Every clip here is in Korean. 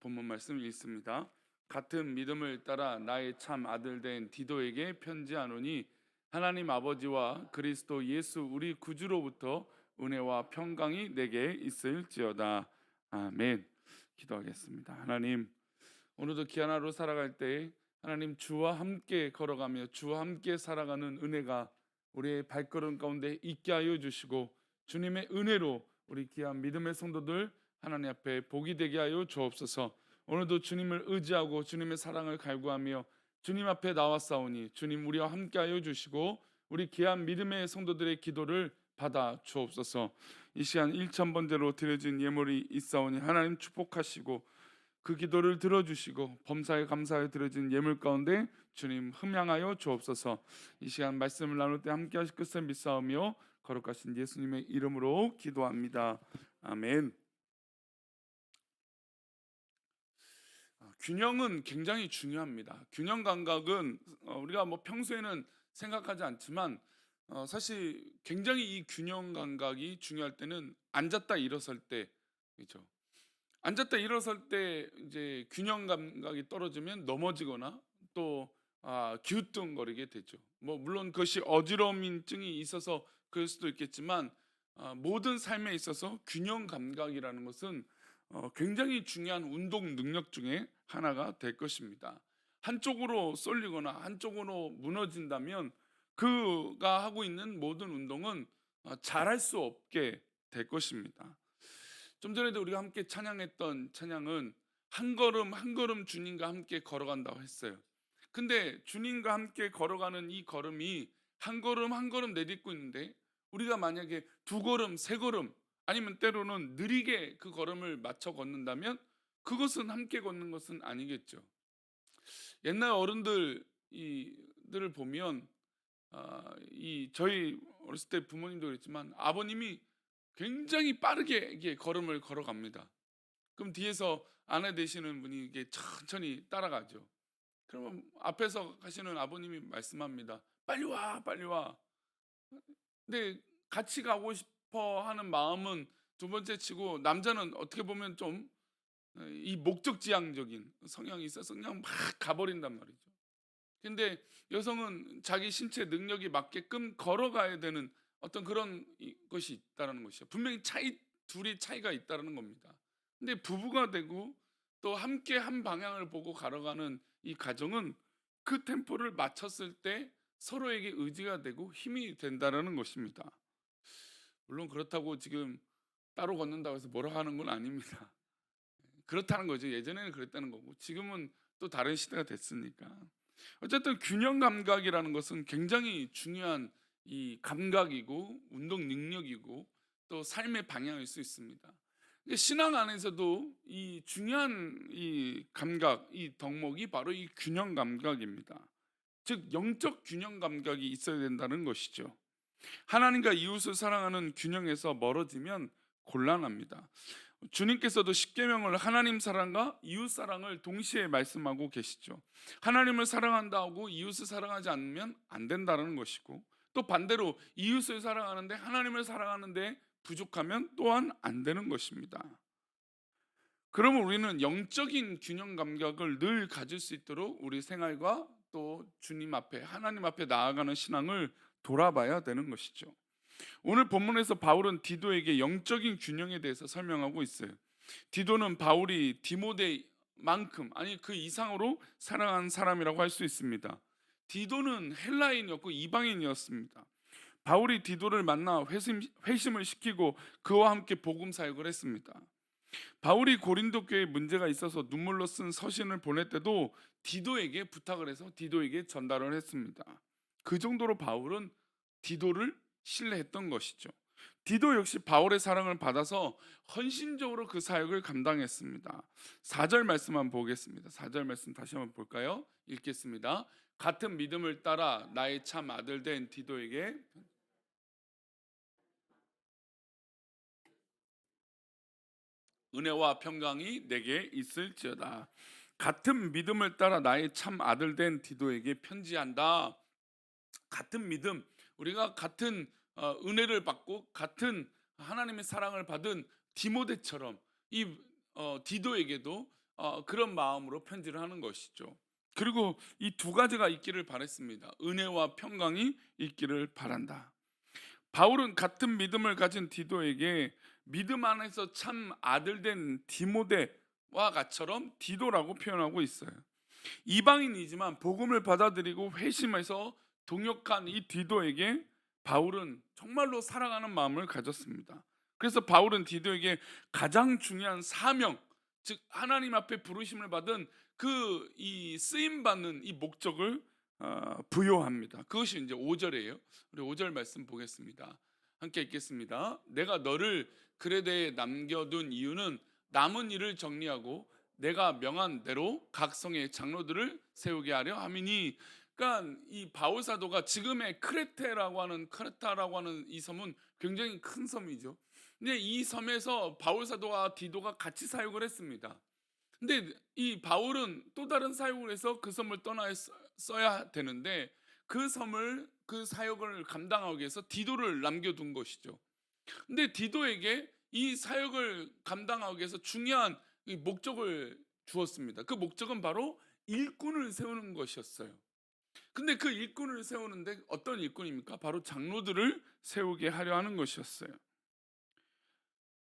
본문 말씀 읽습니다. 같은 믿음을 따라 나의 참 아들 된 디도에게 편지하노니 하나님 아버지와 그리스도 예수 우리 구주로부터 은혜와 평강이 내게 있을지어다. 아멘. 기도하겠습니다. 하나님 오늘도 귀한 하루 살아갈 때 하나님 주와 함께 걸어가며 주와 함께 살아가는 은혜가 우리의 발걸음 가운데 있게 하여 주시고 주님의 은혜로 우리 귀한 믿음의 성도들 하나님 앞에 복이 되게 하여 주옵소서. 오늘도 주님을 의지하고 주님의 사랑을 갈구하며 주님 앞에 나왔사오니 주님 우리와 함께하여 주시고 우리 귀한 믿음의 성도들의 기도를 받아 주옵소서. 이 시간 1천 번째로 드려진 예물이 있사오니 하나님 축복하시고 그 기도를 들어주시고 범사에 감사하여 드려진 예물 가운데 주님 흠양하여 주옵소서. 이 시간 말씀을 나눌 때 함께하실 것을 믿사오며 거룩하신 예수님의 이름으로 기도합니다. 아멘. 균형은 굉장히 중요합니다. 균형 감각은 어, 우리가 뭐 평소에는 생각하지 않지만 어, 사실 굉장히 이 균형 감각이 중요할 때는 앉았다 일어설 때 그렇죠. 앉았다 일어설 때 이제 균형 감각이 떨어지면 넘어지거나 또 아, 기우뚱거리게 되죠. 뭐 물론 그것이 어지러움증이 있어서 그럴 수도 있겠지만 아, 모든 삶에 있어서 균형 감각이라는 것은 어, 굉장히 중요한 운동 능력 중에 하나가 될 것입니다. 한쪽으로 쏠리거나 한쪽으로 무너진다면 그가 하고 있는 모든 운동은 어, 잘할 수 없게 될 것입니다. 좀 전에도 우리가 함께 찬양했던 찬양은 한 걸음 한 걸음 주님과 함께 걸어간다고 했어요. 근데 주님과 함께 걸어가는 이 걸음이 한 걸음 한 걸음 내딛고 있는데 우리가 만약에 두 걸음 세 걸음 아니면 때로는 느리게 그 걸음을 맞춰 걷는다면 그것은 함께 걷는 것은 아니겠죠. 옛날 어른들 이들을 보면 아, 이 저희 어렸을 때 부모님도 그랬지만 아버님이 굉장히 빠르게 이게 걸음을 걸어갑니다. 그럼 뒤에서 아내 되시는 분이 이게 천천히 따라가죠. 그러면 앞에서 가시는 아버님이 말씀합니다. 빨리 와, 빨리 와. 근데 같이 가고 싶 어 하는 마음은 두 번째 치고 남자는 어떻게 보면 좀 이 목적지향적인 성향이 있어서 그냥 막 가버린단 말이죠. 근데 여성은 자기 신체 능력이 맞게끔 걸어가야 되는 어떤 그런 이- 것이 있다는 것이죠. 분명히 차이 둘이 차이가 있다는 겁니다. 근데 부부가 되고 또 함께 한 방향을 보고 걸어가는 이 가정은 그 템포를 맞췄을 때 서로에게 의지가 되고 힘이 된다는 것입니다. 물론 그렇다고 지금 따로 걷는다고 해서 뭐라 하는 건 아닙니다. 그렇다는 거죠. 예전에는 그랬다는 거고 지금은 또 다른 시대가 됐으니까. 어쨌든 균형 감각이라는 것은 굉장히 중요한 이 감각이고 운동 능력이고 또 삶의 방향일 수 있습니다. 신앙 안에서도 이 중요한 이 감각, 이 덕목이 바로 이 균형 감각입니다. 즉 영적 균형 감각이 있어야 된다는 것이죠. 하나님과 이웃을 사랑하는 균형에서 멀어지면 곤란합니다. 주님께서도 십계명을 하나님 사랑과 이웃 사랑을 동시에 말씀하고 계시죠. 하나님을 사랑한다고 이웃을 사랑하지 않으면 안 된다는 것이고 또 반대로 이웃을 사랑하는데 하나님을 사랑하는데 부족하면 또한 안 되는 것입니다. 그러면 우리는 영적인 균형 감각을 늘 가질 수 있도록 우리 생활과 또 주님 앞에 하나님 앞에 나아가는 신앙을 돌아봐야 되는 것이죠. 오늘 본문에서 바울은 디도에게 영적인 균형에 대해서 설명하고 있어요. 디도는 바울이 디모데만큼 아니 그 이상으로 사랑한 사람이라고 할 수 있습니다. 디도는 헬라인이었고 이방인이었습니다. 바울이 디도를 만나 회심, 회심을 시키고 그와 함께 복음 사역을 했습니다. 바울이 고린도 교회에 문제가 있어서 눈물로 쓴 서신을 보낼 때도 디도에게 부탁을 해서 디도에게 전달을 했습니다. 그 정도로 바울은 디도를 신뢰했던 것이죠. 디도 역시 바울의 사랑을 받아서 헌신적으로 그 사역을 감당했습니다. 4절 말씀 한번 보겠습니다. 4절 말씀 다시 한번 볼까요? 읽겠습니다. 같은 믿음을 따라 나의 참 아들 된 디도에게 은혜와 평강이 내게 있을지어다. 같은 믿음을 따라 나의 참 아들 된 디도에게 편지한다. 같은 믿음, 우리가 같은 어, 은혜를 받고 같은 하나님의 사랑을 받은 디모데처럼 이 어, 디도에게도 어, 그런 마음으로 편지를 하는 것이죠. 그리고 이 두 가지가 있기를 바랬습니다. 은혜와 평강이 있기를 바란다. 바울은 같은 믿음을 가진 디도에게 믿음 안에서 참 아들된 디모데와 같처럼 디도라고 표현하고 있어요. 이방인이지만 복음을 받아들이고 회심해서 동역한 이 디도에게 바울은 정말로 사랑하는 마음을 가졌습니다. 그래서 바울은 디도에게 가장 중요한 사명, 즉 하나님 앞에 부르심을 받은 그 이 쓰임 받는 이 목적을 어, 부여합니다. 그것이 이제 5절이에요. 우리 5절 말씀 보겠습니다. 함께 읽겠습니다. 내가 너를 그레데에 남겨둔 이유는 남은 일을 정리하고 내가 명한 대로 각 성의 장로들을 세우게 하려 함이니 그러니까 이 바울 사도가 지금의 크레테라고 하는 크레타라고 하는 이 섬은 굉장히 큰 섬이죠. 근데 이 섬에서 바울 사도와 디도가 같이 사역을 했습니다. 근데 이 바울은 또 다른 사역을 해서 그 섬을 떠나 써야 되는데 그 섬을 그 사역을 감당하기 위해서 디도를 남겨둔 것이죠. 근데 디도에게 이 사역을 감당하기 위해서 중요한 이 목적을 주었습니다. 그 목적은 바로 일꾼을 세우는 것이었어요. 근데 그 일꾼을 세우는데 어떤 일꾼입니까? 바로 장로들을 세우게 하려 하는 것이었어요.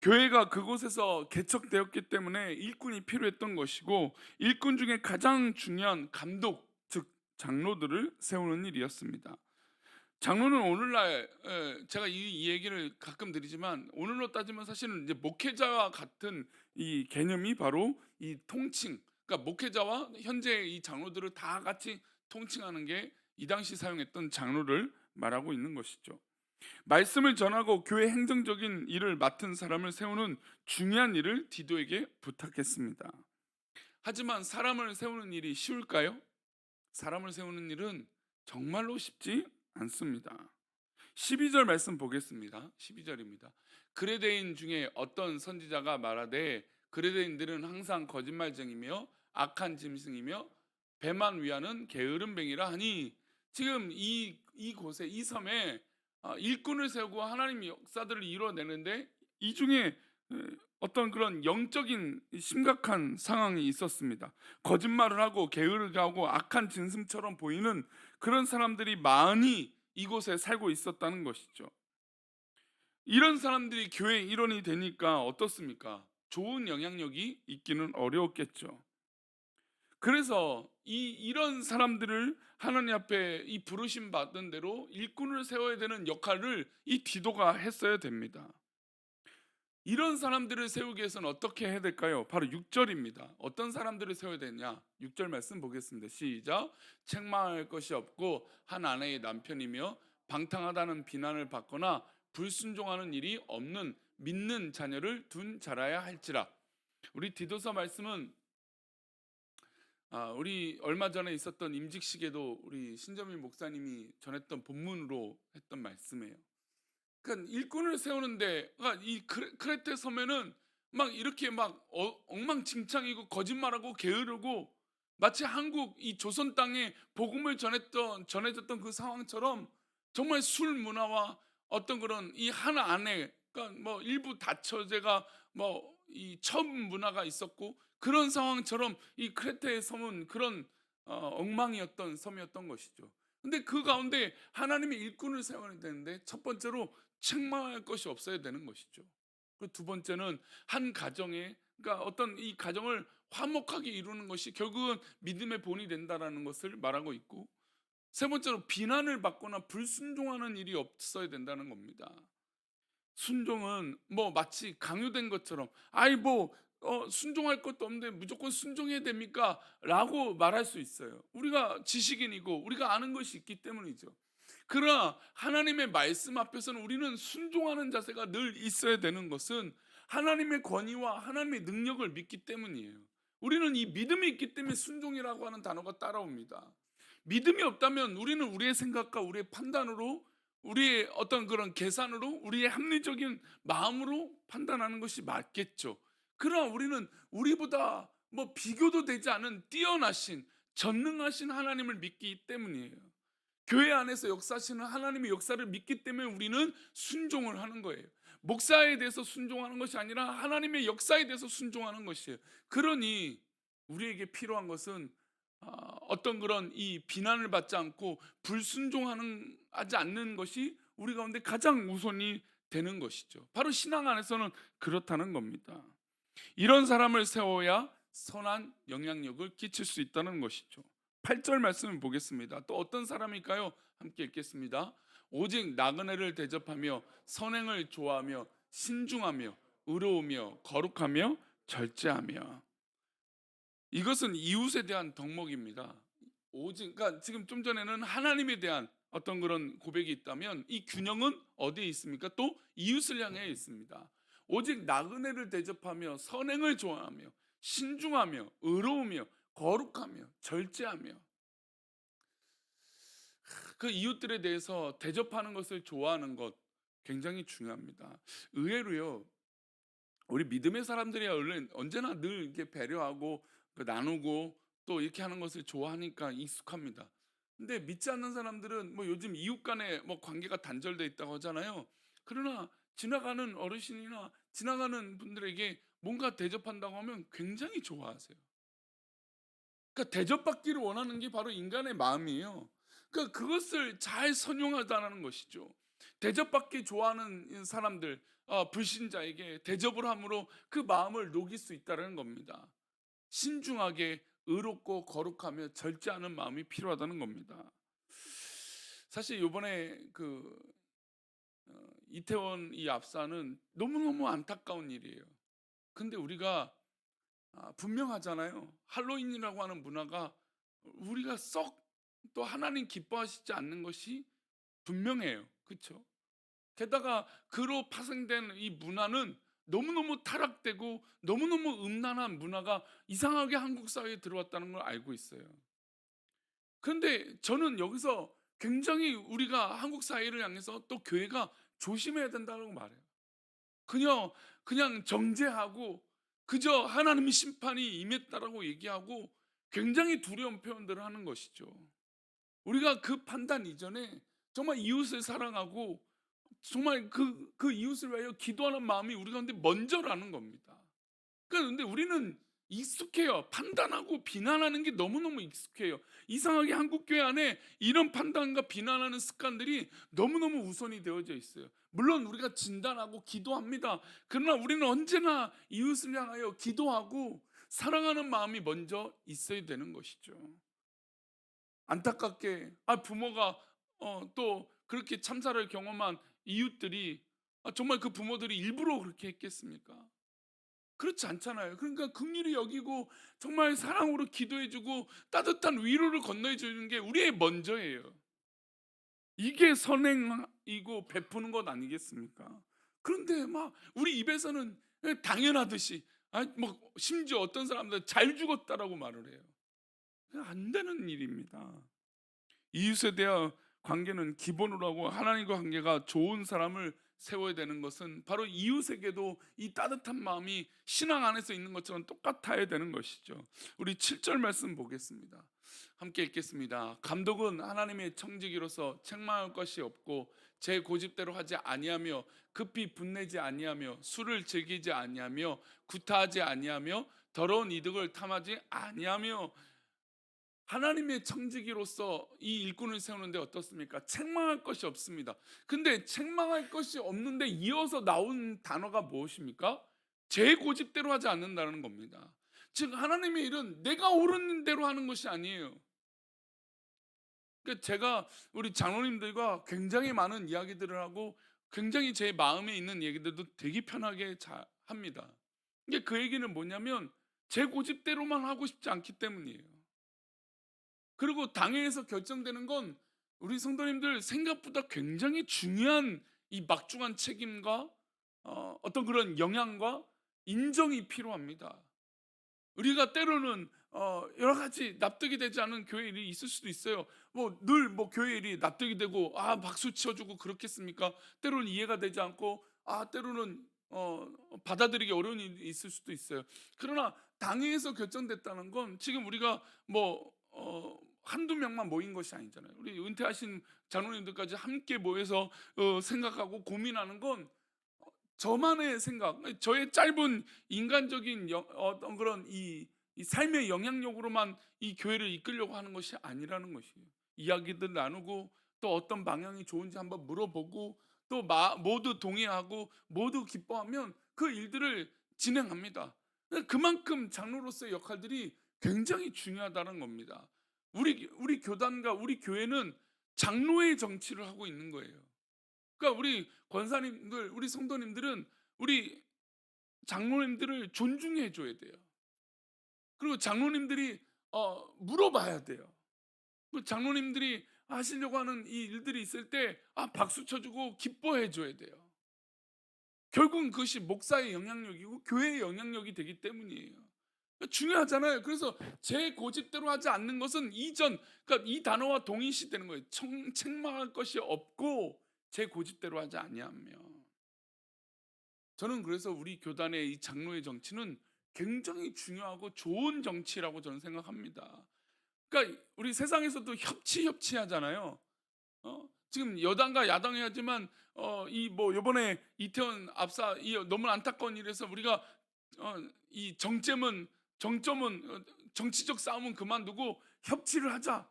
교회가 그곳에서 개척되었기 때문에 일꾼이 필요했던 것이고 일꾼 중에 가장 중요한 감독 즉 장로들을 세우는 일이었습니다. 장로는 오늘날 에, 제가 이, 이 얘기를 가끔 드리지만 오늘로 따지면 사실은 이제 목회자와 같은 이 개념이 바로 이 통칭 그러니까 목회자와 현재 이 장로들을 다 같이 통칭하는 게 이 당시 사용했던 장로를 말하고 있는 것이죠. 말씀을 전하고 교회 행정적인 일을 맡은 사람을 세우는 중요한 일을 디도에게 부탁했습니다. 하지만 사람을 세우는 일이 쉬울까요? 사람을 세우는 일은 정말로 쉽지 않습니다. 12절 말씀 보겠습니다. 12절입니다. 그레데인 중에 어떤 선지자가 말하되 그레데인들은 항상 거짓말쟁이며 악한 짐승이며 배만 위하는 게으른 뱅이라 하니 지금 이 이곳에 이 섬에 아, 일꾼을 세우고 하나님의 역사들을 이루어내는데 이 중에 어떤 그런 영적인 심각한 상황이 있었습니다. 거짓말을 하고 게으르게 하고 악한 진승처럼 보이는 그런 사람들이 많이 이곳에 살고 있었다는 것이죠. 이런 사람들이 교회 일원이 되니까 어떻습니까? 좋은 영향력이 있기는 어려웠겠죠. 그래서 이 이런 사람들을 하나님 앞에 이 부르심 받은 대로 일꾼을 세워야 되는 역할을 이 디도가 했어야 됩니다. 이런 사람들을 세우기 위해서는 어떻게 해야 될까요? 바로 6절입니다. 어떤 사람들을 세워야 되냐? 6절 말씀 보겠습니다. 시작. 책망할 것이 없고 한 아내의 남편이며 방탕하다는 비난을 받거나 불순종하는 일이 없는 믿는 자녀를 둔 자라야 할지라. 우리 디도서 말씀은 아, 우리 얼마 전에 있었던 임직식에도 우리 신점일 목사님이 전했던 본문으로 했던 말씀이에요. 그러니까 일꾼을 세우는데 그러니까 이 크레테 섬에는 막 이렇게 막 어, 엉망진창이고 거짓말하고 게으르고 마치 한국 이 조선 땅에 복음을 전했던 전해졌던 그 상황처럼 정말 술 문화와 어떤 그런 이 하나 안에 그러니까 뭐 일부 다처제가 뭐 이 첩 문화가 있었고 그런 상황처럼 이 크레테의 섬은 그런 어, 엉망이었던 섬이었던 것이죠. 근데 그 가운데 하나님의 일꾼을 세워야 되는데 첫 번째로 책망할 것이 없어야 되는 것이죠. 그두 번째는 한 가정에 그러니까 어떤 이 가정을 화목하게 이루는 것이 결국은 믿음의 본이 된다라는 것을 말하고 있고 세 번째로 비난을 받거나 불순종하는 일이 없어야 된다는 겁니다. 순종은 뭐 마치 강요된 것처럼 아이 뭐 어, 순종할 것도 없는데 무조건 순종해야 됩니까? 라고 말할 수 있어요. 우리가 지식인이고 우리가 아는 것이 있기 때문이죠. 그러나 하나님의 말씀 앞에서는 우리는 순종하는 자세가 늘 있어야 되는 것은 하나님의 권위와 하나님의 능력을 믿기 때문이에요. 우리는 이 믿음이 있기 때문에 순종이라고 하는 단어가 따라옵니다. 믿음이 없다면 우리는 우리의 생각과 우리의 판단으로 우리의 어떤 그런 계산으로 우리의 합리적인 마음으로 판단하는 것이 맞겠죠. 그러나 우리는 우리보다 뭐 비교도 되지 않은 뛰어나신 전능하신 하나님을 믿기 때문이에요. 교회 안에서 역사하시는 하나님의 역사를 믿기 때문에 우리는 순종을 하는 거예요. 목사에 대해서 순종하는 것이 아니라 하나님의 역사에 대해서 순종하는 것이에요. 그러니 우리에게 필요한 것은 아, 어떤 그런 이 비난을 받지 않고 불순종하는 하지 않는 것이 우리 가운데 가장 우선이 되는 것이죠. 바로 신앙 안에서는 그렇다는 겁니다. 이런 사람을 세워야 선한 영향력을 끼칠 수 있다는 것이죠. 8절 말씀을 보겠습니다. 또 어떤 사람일까요? 함께 읽겠습니다. 오직 나그네를 대접하며 선행을 좋아하며 신중하며 의로우며 거룩하며 절제하며 이것은 이웃에 대한 덕목입니다. 오직 그러니까 지금 좀 전에는 하나님에 대한 어떤 그런 고백이 있다면 이 균형은 어디에 있습니까? 또 이웃을 향해 있습니다. 오직 나그네를 대접하며 선행을 좋아하며 신중하며 의로우며 거룩하며 절제하며 그 이웃들에 대해서 대접하는 것을 좋아하는 것 굉장히 중요합니다. 의외로요. 우리 믿음의 사람들이 얼른 언제나 늘 이렇게 배려하고 그 나누고 또 이렇게 하는 것을 좋아하니까 익숙합니다. 근데 믿지 않는 사람들은 뭐 요즘 이웃 간에 뭐 관계가 단절돼 있다고 하잖아요. 그러나 지나가는 어르신이나 지나가는 분들에게 뭔가 대접한다고 하면 굉장히 좋아하세요. 그러니까 대접받기를 원하는 게 바로 인간의 마음이에요. 그러니까 그것을 잘 선용하다는 것이죠. 대접받기 좋아하는 사람들, 어, 불신자에게 대접을 함으로 그 마음을 녹일 수 있다는 겁니다. 신중하게 의롭고 거룩하며 절제하는 마음이 필요하다는 겁니다. 사실 이번에 그 어, 이태원 이 압사는 너무너무 안타까운 일이에요. 근데 우리가 아, 분명하잖아요. 할로윈이라고 하는 문화가 우리가 썩 또 하나님 기뻐하시지 않는 것이 분명해요. 그렇죠? 게다가 그로 파생된 이 문화는 너무너무 타락되고 너무너무 음란한 문화가 이상하게 한국 사회에 들어왔다는 걸 알고 있어요. 그런데 저는 여기서 굉장히 우리가 한국 사회를 향해서 또 교회가 조심해야 된다고 말해요. 그냥 그냥 정죄하고 그저 하나님의 심판이 임했다라고 얘기하고 굉장히 두려운 표현들을 하는 것이죠. 우리가 그 판단 이전에 정말 이웃을 사랑하고 정말 그, 그 이웃을 위하여 기도하는 마음이 우리 가운데 먼저라는 겁니다. 그런데 우리는 익숙해요. 판단하고 비난하는 게 너무너무 익숙해요. 이상하게 한국 교회 안에 이런 판단과 비난하는 습관들이 너무너무 우선이 되어져 있어요. 물론 우리가 진단하고 기도합니다. 그러나 우리는 언제나 이웃을 향하여 기도하고 사랑하는 마음이 먼저 있어야 되는 것이죠. 안타깝게 아 부모가 어, 또 그렇게 참사를 경험한 이웃들이 아, 정말 그 부모들이 일부러 그렇게 했겠습니까? 그렇지 않잖아요. 그러니까 긍휼히 여기고 정말 사랑으로 기도해주고 따뜻한 위로를 건네주는 게 우리의 먼저예요. 이게 선행이고 베푸는 것 아니겠습니까? 그런데 막 우리 입에서는 당연하듯이 아, 뭐 심지어 어떤 사람들 잘 죽었다라고 말을 해요. 안 되는 일입니다. 이웃에 대한 관계는 기본으로 하고 하나님과 관계가 좋은 사람을 세워야 되는 것은 바로 이웃에게도 이 따뜻한 마음이 신앙 안에서 있는 것처럼 똑같아야 되는 것이죠. 우리 7절 말씀 보겠습니다. 함께 읽겠습니다. 감독은 하나님의 청지기로서 책망할 것이 없고 제 고집대로 하지 아니하며 급히 분내지 아니하며 술을 즐기지 아니하며 구타하지 아니하며 더러운 이득을 탐하지 아니하며 하나님의 청지기로서 이 일꾼을 세우는데 어떻습니까? 책망할 것이 없습니다. 근데 책망할 것이 없는데 이어서 나온 단어가 무엇입니까? 제 고집대로 하지 않는다는 겁니다. 즉 하나님의 일은 내가 옳은 대로 하는 것이 아니에요. 그러니까 제가 우리 장로님들과 굉장히 많은 이야기들을 하고 굉장히 제 마음에 있는 얘기들도 되게 편하게 잘 합니다. 그 얘기는 뭐냐면 제 고집대로만 하고 싶지 않기 때문이에요. 그리고 당회에서 결정되는 건 우리 성도님들 생각보다 굉장히 중요한 이 막중한 책임과 어, 어떤 그런 영향과 인정이 필요합니다. 우리가 때로는 어, 여러 가지 납득이 되지 않은 교회 일이 있을 수도 있어요. 뭐 늘뭐 교회 일이 납득이 되고 아 박수 치워주고 그렇겠습니까? 때로는 이해가 되지 않고 아 때로는 어, 받아들이기 어려운 일이 있을 수도 있어요. 그러나 당회에서 결정됐다는 건 지금 우리가 뭐 어, 한두 명만 모인 것이 아니잖아요. 우리 은퇴하신 장로님들까지 함께 모여서 어, 생각하고 고민하는 건 저만의 생각, 저의 짧은 인간적인 여, 어떤 그런 이 이 삶의 영향력으로만 이 교회를 이끌려고 하는 것이 아니라는 것이에요. 이야기들 나누고 또 어떤 방향이 좋은지 한번 물어보고 또 마- 모두 동의하고 모두 기뻐하면 그 일들을 진행합니다. 그만큼 장로로서의 역할들이 굉장히 중요하다는 겁니다. 우리 우리 교단과 우리 교회는 장로의 정치를 하고 있는 거예요. 그러니까 우리 권사님들, 우리 성도님들은 우리 장로님들을 존중해 줘야 돼요. 그리고 장로님들이 어, 물어봐야 돼요. 그 장로님들이 하시려고 하는 이 일들이 있을 때 아, 박수 쳐주고 기뻐해 줘야 돼요. 결국은 그것이 목사의 영향력이고 교회의 영향력이 되기 때문이에요. 그러니까 중요하잖아요. 그래서 제 고집대로 하지 않는 것은 이전, 그러니까 이 단어와 동일시되는 거예요. 청, 책망할 것이 없고 제 고집대로 하지 아니하며. 저는 그래서 우리 교단의 이 장로의 정치는 굉장히 중요하고 좋은 정치라고 저는 생각합니다. 그러니까 우리 세상에서도 협치 협치 하잖아요. 어? 지금 여당과 야당이 하지만 어, 이 뭐 요번에 이태원 압사 이 너무 안타까운 일에서 우리가 어, 이 정점은 정점은 어, 정치적 싸움은 그만두고 협치를 하자.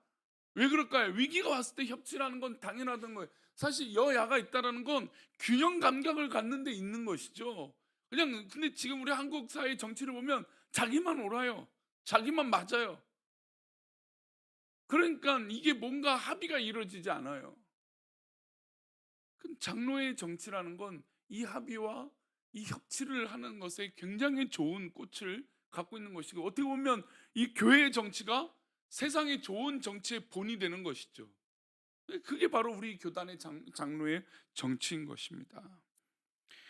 왜 그럴까요? 위기가 왔을 때 협치라는 건 당연하던 거예요. 사실 여야가 있다라는 건 균형 감각을 갖는 데 있는 것이죠. 그냥 근데 지금 우리 한국 사회 정치를 보면 자기만 옳아요. 자기만 맞아요. 그러니까 이게 뭔가 합의가 이루어지지 않아요. 그 장로의 정치라는 건 이 합의와 이 협치를 하는 것에 굉장히 좋은 꽃을 갖고 있는 것이고 어떻게 보면 이 교회의 정치가 세상의 좋은 정치의 본이 되는 것이죠. 그게 바로 우리 교단의 장, 장로의 정치인 것입니다.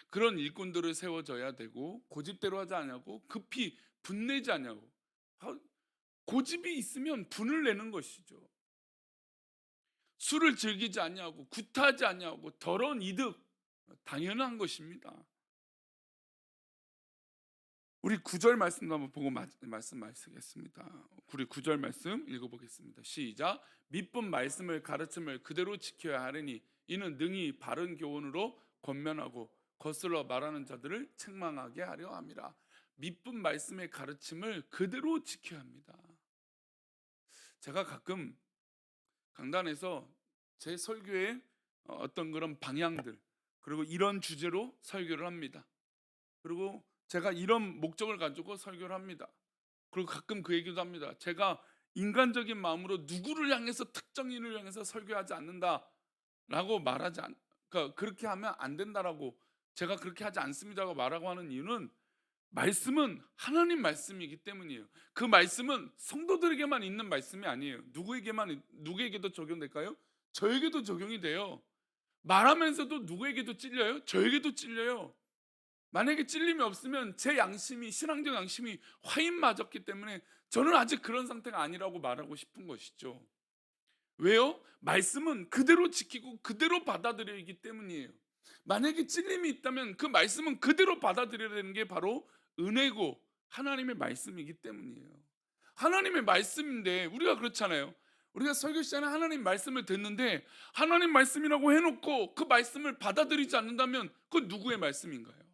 그런 일꾼들을 세워져야 되고 고집대로 하지 않냐고 급히 분내지 않냐고 고집이 있으면 분을 내는 것이죠. 술을 즐기지 않냐고 구타하지 않냐고 더러운 이득 당연한 것입니다. 우리 구절 말씀도 한번 보고 마- 말씀 말씀하겠습니다. 우리 구절 말씀 읽어보겠습니다. 시작. 믿분 말씀을 가르침을 그대로 지켜야 하리니 이는 능히 바른 교훈으로 권면하고 거슬러 말하는 자들을 책망하게 하려 함이라. 믿분 말씀의 가르침을 그대로 지켜야 합니다. 제가 가끔 강단에서 제 설교의 어떤 그런 방향들 그리고 이런 주제로 설교를 합니다. 그리고 제가 이런 목적을 가지고 설교를 합니다. 그리고 가끔 그 얘기도 합니다. 제가 인간적인 마음으로 누구를 향해서 특정인을 향해서 설교하지 않는다라고 말하지 않, 그러니까 그렇게 하면 안 된다라고 제가 그렇게 하지 않습니다라고 말하고 하는 이유는 말씀은 하나님 말씀이기 때문이에요. 그 말씀은 성도들에게만 있는 말씀이 아니에요. 누구에게만 누구에게도 적용될까요? 저에게도 적용이 돼요. 말하면서도 누구에게도 찔려요? 저에게도 찔려요. 만약에 찔림이 없으면 제 양심이 신앙적 양심이 화인 맞았기 때문에 저는 아직 그런 상태가 아니라고 말하고 싶은 것이죠. 왜요? 말씀은 그대로 지키고 그대로 받아들여야기 때문이에요. 만약에 찔림이 있다면 그 말씀은 그대로 받아들여야 되는 게 바로 은혜고 하나님의 말씀이기 때문이에요. 하나님의 말씀인데 우리가 그렇잖아요. 우리가 설교 시간에 하나님 말씀을 듣는데 하나님 말씀이라고 해놓고 그 말씀을 받아들이지 않는다면 그 누구의 말씀인가요?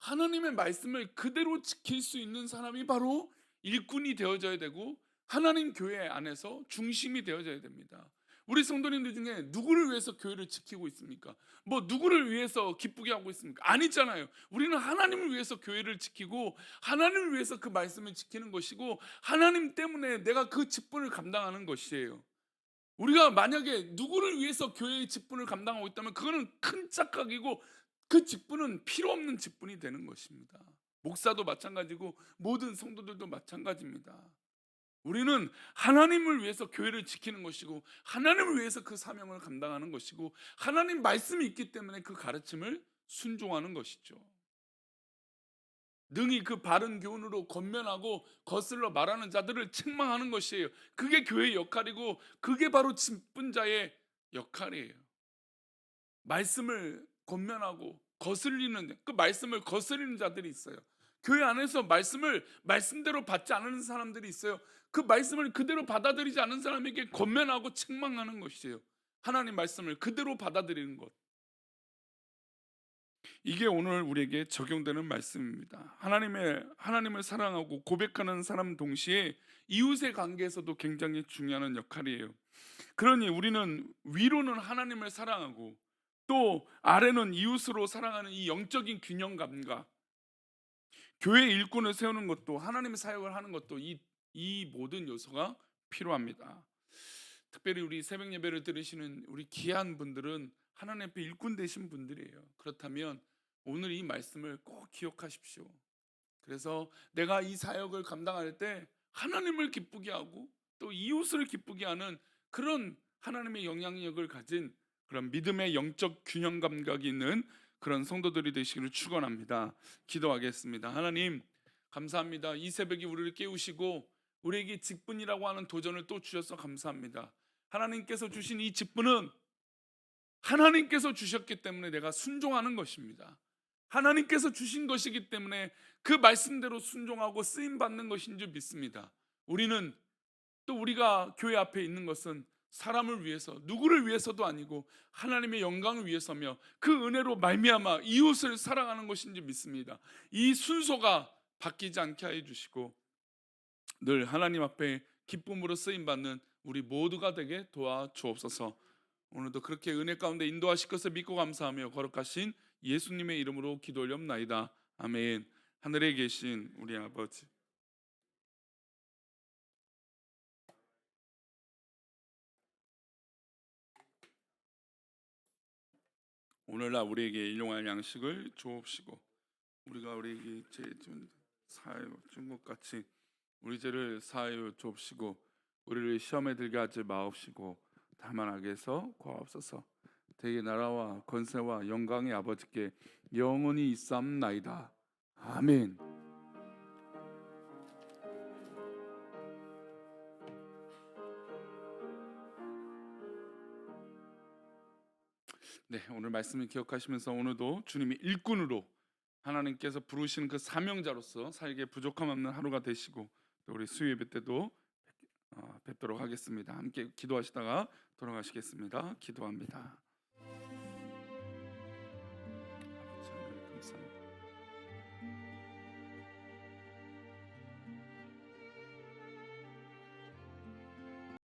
하나님의 말씀을 그대로 지킬 수 있는 사람이 바로 일꾼이 되어져야 되고 하나님 교회 안에서 중심이 되어져야 됩니다. 우리 성도님들 중에 누구를 위해서 교회를 지키고 있습니까? 뭐 누구를 위해서 기쁘게 하고 있습니까? 아니잖아요. 우리는 하나님을 위해서 교회를 지키고 하나님을 위해서 그 말씀을 지키는 것이고 하나님 때문에 내가 그 직분을 감당하는 것이에요. 우리가 만약에 누구를 위해서 교회의 직분을 감당하고 있다면 그거는 큰 착각이고 그 직분은 필요 없는 직분이 되는 것입니다. 목사도 마찬가지고 모든 성도들도 마찬가지입니다. 우리는 하나님을 위해서 교회를 지키는 것이고 하나님을 위해서 그 사명을 감당하는 것이고 하나님 말씀이 있기 때문에 그 가르침을 순종하는 것이죠. 능히 그 바른 교훈으로 건면하고 거슬러 말하는 자들을 책망하는 것이에요. 그게 교회의 역할이고 그게 바로 직분자의 역할이에요. 말씀을 건면하고 거슬리는 그 말씀을 거슬리는 자들이 있어요. 교회 안에서 말씀을 말씀대로 받지 않는 사람들이 있어요. 그 말씀을 그대로 받아들이지 않는 사람에게 권면하고 책망하는 것이에요. 하나님 말씀을 그대로 받아들이는 것. 이게 오늘 우리에게 적용되는 말씀입니다. 하나님의 하나님을 사랑하고 고백하는 사람 동시에 이웃의 관계에서도 굉장히 중요한 역할이에요. 그러니 우리는 위로는 하나님을 사랑하고 또 아래는 이웃으로 사랑하는 이 영적인 균형 감각 교회 일꾼을 세우는 것도 하나님의 사역을 하는 것도 이, 이 모든 요소가 필요합니다. 특별히 우리 새벽 예배를 들으시는 우리 귀한 분들은 하나님 앞에 일꾼 되신 분들이에요. 그렇다면 오늘 이 말씀을 꼭 기억하십시오. 그래서 내가 이 사역을 감당할 때 하나님을 기쁘게 하고 또 이웃을 기쁘게 하는 그런 하나님의 영향력을 가진 그런 믿음의 영적 균형 감각이 있는 그런 성도들이 되시기를 축원합니다. 기도하겠습니다. 하나님 감사합니다. 이 새벽에 우리를 깨우시고 우리에게 직분이라고 하는 도전을 또 주셔서 감사합니다. 하나님께서 주신 이 직분은 하나님께서 주셨기 때문에 내가 순종하는 것입니다. 하나님께서 주신 것이기 때문에 그 말씀대로 순종하고 쓰임 받는 것인 줄 믿습니다. 우리는 또 우리가 교회 앞에 있는 것은 사람을 위해서 누구를 위해서도 아니고 하나님의 영광을 위해서며 그 은혜로 말미암아 이웃을 사랑하는 것인지 믿습니다. 이 순서가 바뀌지 않게 해 주시고 늘 하나님 앞에 기쁨으로 쓰임 받는 우리 모두가 되게 도와 주옵소서. 오늘도 그렇게 은혜 가운데 인도하실 것을 믿고 감사하며 거룩하신 예수님의 이름으로 기도 올렵나이다. 아멘. 하늘에 계신 우리 아버지 오늘날 우리에게 일용할 양식을 주옵시고 우리가 우리에게 죄준 사하여 준것 같이 우리 죄를 사하여 주옵시고 우리를 시험에 들게 하지 마옵시고 다만 악에서 구하옵소서. 대개 나라와 권세와 영광의 아버지께 영원히 있삼나이다. 아멘 네 오늘 말씀을 기억하시면서 오늘도 주님이 일꾼으로 하나님께서 부르시는 그 사명자로서 살기에 부족함 없는 하루가 되시고 또 우리 수요 예배 때도 어, 뵙도록 하겠습니다. 함께 기도하시다가 돌아가시겠습니다. 기도합니다.